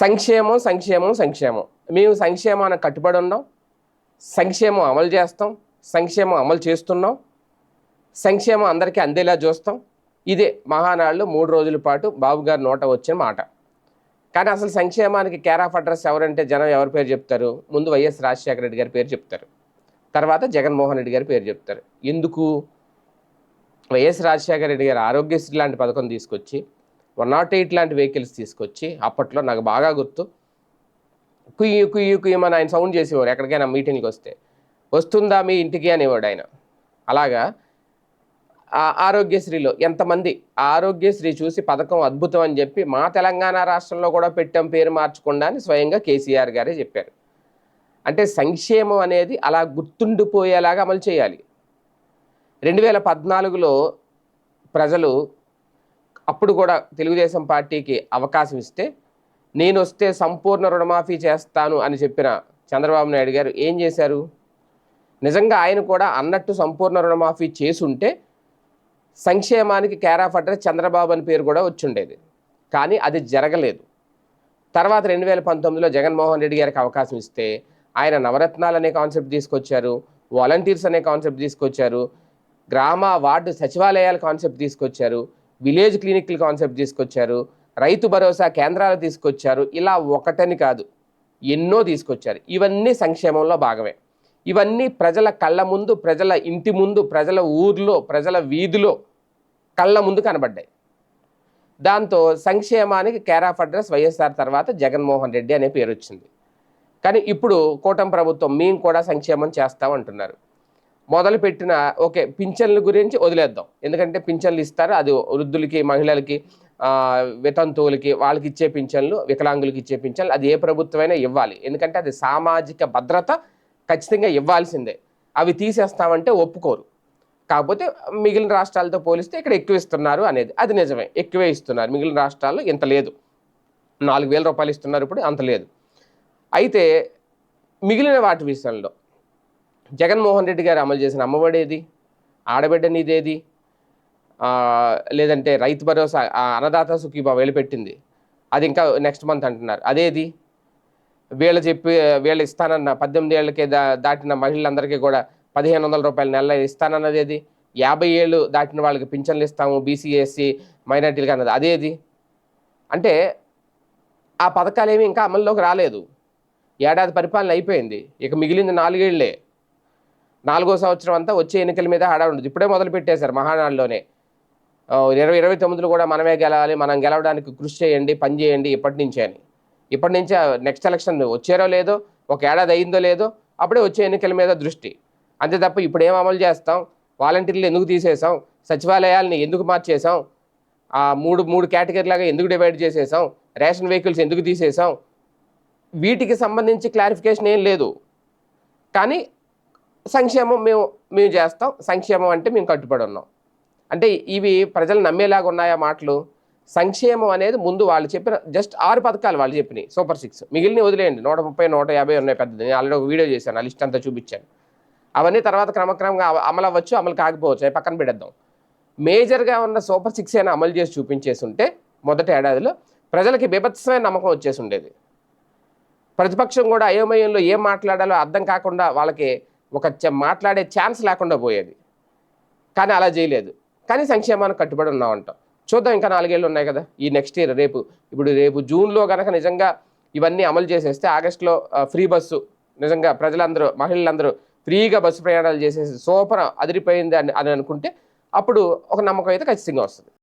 సంక్షేమం సంక్షేమం సంక్షేమం. మేము సంక్షేమానికి కట్టుబడి ఉన్నాం. సంక్షేమం అమలు చేస్తాం. సంక్షేమం అమలు చేస్తున్నాం. సంక్షేమం అందరికీ అందేలా చూస్తాం. ఇదే మహానాడులో మూడు రోజుల పాటు బాబు గారి నోట వచ్చిన మాట. కానీ అసలు సంక్షేమానికి కేర్ ఆఫ్ అడ్రస్ ఎవరంటే జనం ఎవరి పేరు చెప్తారు? ముందు వైఎస్ రాజశేఖర రెడ్డి గారి పేరు చెప్తారు. తర్వాత జగన్మోహన్ రెడ్డి గారి పేరు చెప్తారు. ఎందుకు? వైఎస్ రాజశేఖర రెడ్డి గారు ఆరోగ్యశ్రీ లాంటి పథకం తీసుకొచ్చి వన్ నాట్ ఎయిట్ లాంటి వెహికల్స్ తీసుకొచ్చి అప్పట్లో నాకు బాగా గుర్తు. కుయ్యి కుయ్యి కుయ్యమని ఆయన సౌండ్ చేసేవారు ఎక్కడికైనా మీటింగ్కి వస్తే. వస్తుందా మీ ఇంటికి అనేవాడు ఆయన. అలాగా ఆ ఆరోగ్యశ్రీలో ఎంతమంది ఆరోగ్యశ్రీ చూసి పథకం అద్భుతం అని చెప్పి మా తెలంగాణ రాష్ట్రంలో కూడా పెట్టాం పేరు మార్చకుండా అని స్వయంగా కేసీఆర్ గారే చెప్పారు. అంటే సంక్షేమం అనేది అలా గుర్తుండిపోయేలాగా అమలు చేయాలి. రెండు వేల పద్నాలుగులో ప్రజలు అప్పుడు కూడా తెలుగుదేశం పార్టీకి అవకాశం ఇస్తే నేను వస్తే సంపూర్ణ రుణమాఫీ చేస్తాను అని చెప్పిన చంద్రబాబు నాయుడు గారు ఏం చేశారు? నిజంగా ఆయన కూడా అన్నట్టు సంపూర్ణ రుణమాఫీ చేసుంటే సంక్షేమానికి కేర్ ఆఫ్ అడ్రస్ చంద్రబాబు అని పేరు కూడా వచ్చుండేది. కానీ అది జరగలేదు. తర్వాత రెండు వేల పంతొమ్మిదిలో జగన్మోహన్ రెడ్డి గారికి అవకాశం ఇస్తే ఆయన నవరత్నాలు అనే కాన్సెప్ట్ తీసుకొచ్చారు వాలంటీర్స్ అనే కాన్సెప్ట్ తీసుకొచ్చారు గ్రామ వార్డు సచివాలయాల కాన్సెప్ట్ తీసుకొచ్చారు విలేజ్ క్లినిక్ల కాన్సెప్ట్ తీసుకొచ్చారు. రైతు భరోసా కేంద్రాలు తీసుకొచ్చారు. ఇలా ఒకటని కాదు ఎన్నో తీసుకొచ్చారు. ఇవన్నీ సంక్షేమంలో భాగమే. ఇవన్నీ ప్రజల కళ్ళ ముందు ప్రజల ఇంటి ముందు ప్రజల ఊర్లో ప్రజల వీధిలో కళ్ళ ముందు కనబడ్డాయి. దాంతో సంక్షేమానికి కేర్ ఆఫ్ అడ్రస్ వైఎస్ఆర్ తర్వాత జగన్మోహన్ రెడ్డి అనే పేరు వచ్చింది కానీ ఇప్పుడు కూటమి ప్రభుత్వం మేము కూడా సంక్షేమం చేస్తామంటున్నారు మొదలుపెట్టిన ఓకే పింఛన్ల గురించి వదిలేద్దాం. ఎందుకంటే పింఛన్లు ఇస్తారు. అది వృద్ధులకి మహిళలకి వితంతువులకి వాళ్ళకి ఇచ్చే పింఛన్లు వికలాంగులకి ఇచ్చే పింఛన్లు అది ఏ ప్రభుత్వమైనా ఇవ్వాలి. ఎందుకంటే అది సామాజిక భద్రత ఖచ్చితంగా ఇవ్వాల్సిందే. అవి తీసేస్తామంటే ఒప్పుకోరు. కాకపోతే మిగిలిన రాష్ట్రాలతో పోలిస్తే ఇక్కడ ఎక్కువ ఇస్తున్నారు అనేది అది నిజమే. ఎక్కువే ఇస్తున్నారు. మిగిలిన రాష్ట్రాల్లో ఇంత లేదు. నాలుగు వేల రూపాయలు ఇస్తున్నారు ఇప్పుడు అంత లేదు. అయితే మిగిలిన వాటి విషయంలో జగన్మోహన్ రెడ్డి గారు అమలు చేసిన అమ్మఒడి ఏది ఆడబిడ్డ నీదేది లేదంటే రైతు భరోసా ఆ అన్నదాత సుఖీబా వెళ్ళిపెట్టింది అది ఇంకా నెక్స్ట్ మంత్ అంటున్నారు. అదేది? వీళ్ళు చెప్పి వీళ్ళు ఇస్తానన్న పద్దెనిమిది ఏళ్ళకి దా దాటిన మహిళలందరికీ కూడా పదిహేను వందల రూపాయలు నెల ఇస్తానన్నది ఏది? యాభై ఏళ్ళు దాటిన వాళ్ళకి పింఛన్లు ఇస్తాము బీసీఎస్సీ ఎస్సీ అన్నది. అదేది? అంటే ఆ పథకాలు ఏమి ఇంకా అమల్లోకి రాలేదు. ఏడాది పరిపాలన అయిపోయింది. ఇక మిగిలింది నాలుగేళ్ళే. నాలుగో సంవత్సరం అంతా వచ్చే ఎన్నికల మీద ఆడ ఉండదు. ఇప్పుడే మొదలు పెట్టేశారు మహానాడులోనే. ఇరవై ఇరవై తొమ్మిదిలో కూడా మనమే గెలవాలి మనం గెలవడానికి కృషి చేయండి పని చేయండి ఇప్పటి నుంచే అని. ఇప్పటి నుంచే నెక్స్ట్ ఎలక్షన్ వచ్చారో లేదో ఒక ఏడాది అయిందో లేదో అప్పుడే వచ్చే ఎన్నికల మీద దృష్టి. అంతే తప్ప ఇప్పుడు ఏం అమలు చేస్తాం? వాలంటీర్లు ఎందుకు తీసేసాం సచివాలయాల్ని ఎందుకు మార్చేసాం ఆ మూడు మూడు కేటగిరీలాగా ఎందుకు డివైడ్ చేసేసాం రేషన్ వెహికల్స్ ఎందుకు తీసేసాం వీటికి సంబంధించి క్లారిఫికేషన్ ఏం లేదు. కానీ సంక్షేమం మేము మేము చేస్తాం. సంక్షేమం అంటే మేము కట్టుబడి ఉన్నాం. అంటే ఇవి ప్రజలు నమ్మేలాగా ఉన్నాయా మాటలు? సంక్షేమం అనేది ముందు వాళ్ళు చెప్పిన జస్ట్ ఆరు పథకాలు వాళ్ళు చెప్పినాయి. Super six. మిగిలిన వదిలేయండి. నూట ముప్పై నూట యాభై ఉన్నాయి పెద్దది. నేను ఆల్రెడీ ఒక వీడియో చేశాను. ఆ లిస్ట్ అంతా చూపించాను. అవన్నీ తర్వాత క్రమక్రమంగా అమలు అవ్వచ్చు అమలు కాకపోవచ్చు. అవి పక్కన పెడద్దాం మేజర్గా ఉన్న సూపర్ సిక్స్ అయినా అమలు చేసి చూపించేసి ఉంటే మొదటి ఏడాదిలో ప్రజలకి బీభత్సమైన నమ్మకం వచ్చేసి ఉండేది. ప్రతిపక్షం కూడా అయోమయంలో ఏం మాట్లాడాలో అర్థం కాకుండా వాళ్ళకి ఒక మాట్లాడే ఛాన్స్ లేకుండా పోయేది. కానీ అలా చేయలేదు. కానీ సంక్షేమానికి కట్టుబడి ఉన్నామంటాం చూద్దాం ఇంకా నాలుగేళ్ళు ఉన్నాయి కదా. ఈ నెక్స్ట్ ఇయర్ రేపు ఇప్పుడు రేపు జూన్లో కనుక నిజంగా ఇవన్నీ అమలు చేసేస్తే ఆగస్టులో ఫ్రీ బస్సు నిజంగా ప్రజలందరూ మహిళలందరూ ఫ్రీగా బస్సు ప్రయాణాలు చేసేసి సూపర్ అదిరిపోయింది అని అని అనుకుంటే అప్పుడు ఒక నమ్మకం అయితే ఖచ్చితంగా వస్తుంది.